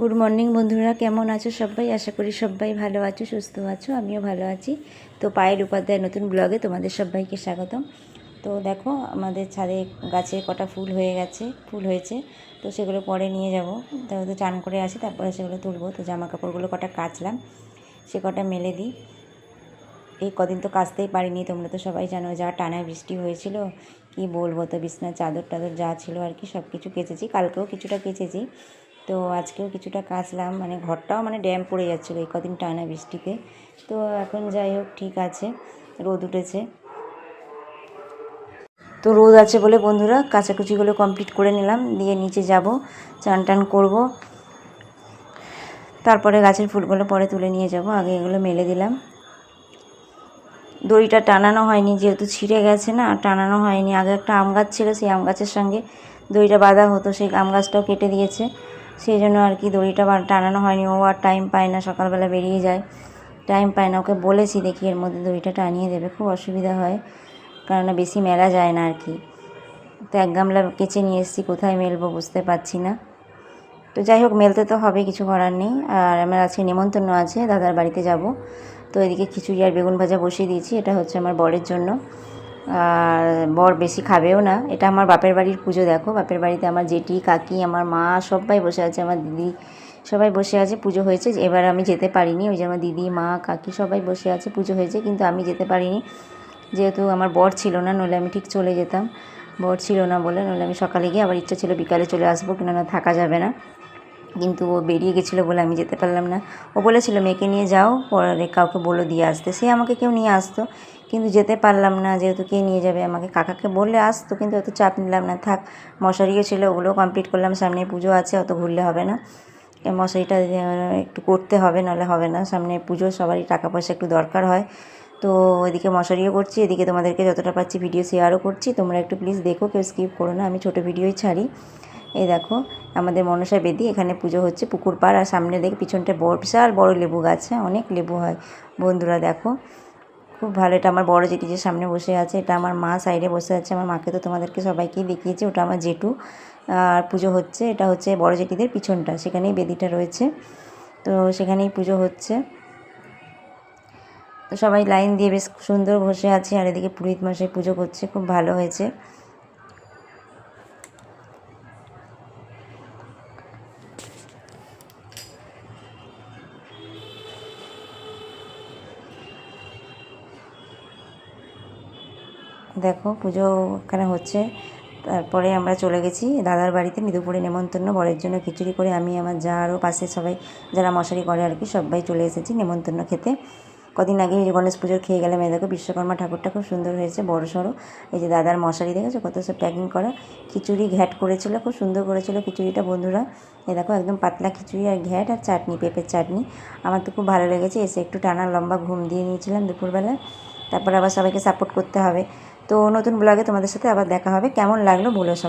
Good morning বন্ধুরা। কেমন আছো সবাই? আশা করি সবাই ভালো আছো, সুস্থ আছো, আমিও ভালো আছি। তো পায়ের উপাধ্যায় নতুন ব্লগে তোমাদের সবাইকে স্বাগতম। তো দেখো, আমাদের ছাদে গাছে কটা ফুল হয়ে গেছে, ফুল হয়েছে। তো সেগুলো পরে নিয়ে যাব। তো চান করে আসি, তারপরে সেগুলো তুলবো। তো জামা কাপড়গুলো কটা কাচলাম, সে কটা মেলে দিই। এই কদিন তো কাচতেই পারিনি, তোমরা তো সবাই জানো, যা টানা বৃষ্টি হয়েছিল, কি বলব তো, বিছনার চাদর টাদর যা ছিল আর কি সব কিছু কেচেছি। কালকেও কিছুটা কেচেছি। তো আজকেও কিছুটা কাচলাম মানে ঘরটাও মানে ড্যাম পড়ে যাচ্ছিল এই কদিন টানা বৃষ্টিতে। তো এখন যাই হোক, ঠিক আছে, রোদ উঠেছে। তো রোদ আছে বলে বন্ধুরা কাচাকুচিগুলো কমপ্লিট করে নিলাম, দিয়ে নিচে যাব, চান টান করব। তারপরে গাছের ফুলগুলো পরে তুলে নিয়ে যাব, আগে এগুলো মেলে দিলাম। দড়িটা টানানো হয়নি, যেহেতু ছিঁড়ে গেছে না, টানানো হয়নি। আগে একটা আম গাছ ছিল, সেই আম গাছের সঙ্গে দড়িটা বাঁধা হতো, সেই আম গাছটাও কেটে দিয়েছে। সেই জন্য আর কি দড়িটা টানানো হয়নি। ও আর টাইম পায় না, সকালবেলা বেরিয়ে যায়। টাইম পায় না, ওকে বলেছি দেখি এর মধ্যে দড়িটা টানিয়ে দেবে, খুব অসুবিধা হয়, কেননা বেশি মেলা যায় না আর কি। তো এক গামলা কেচে নিয়ে এসেছি, কোথায় মেলবো বুঝতে পারছি না। তো যাই হোক, মেলতে তো হবে, কিছু করার নেই। আর আমার আজকে নেমন্তন্ন আছে, দাদার বাড়িতে যাব। তো এদিকে খিচুড়ি আর বেগুন ভাজা বসিয়ে দিয়েছি, এটা হচ্ছে আমার বরের জন্য। আর বর বেশি খাবেও না। এটা আমার বাপের বাড়ির পুজো, দেখো। বাপের বাড়িতে আমার জেঠি, কাকি, আমার মা সবাই বসে আছে, আমার দিদি সবাই বসে আছে, পুজো হয়েছে। এবার আমি যেতে পারিনি, ওই যে আমার দিদি, মা, কাকি সবাই বসে আছে, পুজো হয়েছে, কিন্তু আমি যেতে পারিনি। যেহেতু আমার বর ছিল না, নইলে আমি ঠিক চলে যেতাম। বর ছিল না বলে, নইলে আমি সকালে গিয়ে আবার ইচ্ছা ছিল বিকালে চলে আসব, কেননা থাকা যাবে না। কিন্তু ও বেরিয়ে গেছিল বলে আমি যেতে পারলাম না। ও বলেছিল, মেয়েকে নিয়ে যাও, পরে কাউকে বলো দিয়ে আসতে। সে আমাকে কেউ নিয়ে আসতো। কিন্তু যেতে পারলাম না, যেহেতু কে নিয়ে যাবে? আমাকে কাকাকে বললে আসতো কিন্তু অত চাপ নিলাম না, থাক, মশারিও ছিল, ওগুলোও কমপ্লিট করলাম সামনে পুজো আছে, অত ঘুরলে হবে না। মশারিটা একটু করতে হবে, নাহলে হবে না, সামনে পুজো, সবারই টাকা পয়সা একটু দরকার হয়। তো এদিকে মশারিও করছি, এদিকে তোমাদেরকে যতটা পাচ্ছি ভিডিও শেয়ারও করছি, তোমরা একটু প্লিজ দেখো, কেউ স্কিপ করো না, আমি ছোটো ভিডিওই ছাড়ি। এই দেখো, আমাদের মনসা বেদি, এখানে পুজো হচ্ছে পুকুর পাড়, আর সামনে দেখে, পিছনটা বড়, বিশাল বড় লেবু গাছ হ্যাঁ অনেক লেবু হয়। বন্ধুরা দেখো খুব ভালো, এটা আমার বড় জেঠি যে সামনে বসে আছে, এটা আমার মা সাইডে বসে আছে, আমার মাকে তো তোমাদেরকে সবাইকেই দেখিয়েছি, ওটা আমার জেঠু। আর পুজো হচ্ছে, এটা হচ্ছে বড় জেঠিদের পিছনটা, সেখানেই বেদিটা রয়েছে, তো সেখানেই পুজো হচ্ছে। তো সবাই লাইন দিয়ে বেশ সুন্দর বসে আছে, আর এদিকে পুরোহিত মশাই পুজো করছে, খুব ভালো হয়েছে। দেখো, পুজো এখানে হচ্ছে। তারপরে আমরা চলে গেছি দাদার বাড়িতে দুপুরে নেমন্তন্ন। বরের জন্য খিচুড়ি করে আমি, আমার যা আরও পাশে সবাই, যারা মশারি করে আর কি, সবাই চলে এসেছি নেমন্তন্ন খেতে। কদিন আগে গণেশ পুজোর খেয়ে গেলাম। এই দেখো, বিশ্বকর্মা ঠাকুরটা খুব সুন্দর হয়েছে, বড় সড়ো। এই যে দাদার মশারি দেখেছ, কত সব প্যাকিং করা। খিচুড়ি ঘ্যাট করেছিল, খুব সুন্দর করেছিল খিচুড়িটা, বন্ধুরা। এই দেখো, একদম পাতলা খিচুড়ি আর ঘ্যাট আর চাটনি, পেঁপের চাটনি। আমার তো খুব ভালো লেগেছে, এসে একটু টানা লম্বা ঘুম দিয়ে নিয়েছিলাম দুপুরবেলা। তারপর আবার সবাইকে সাপোর্ট করতে হবে। তো নতুন ব্লগে তোমাদের সাথে আবার দেখা হবে। কেমন লাগল বলে সব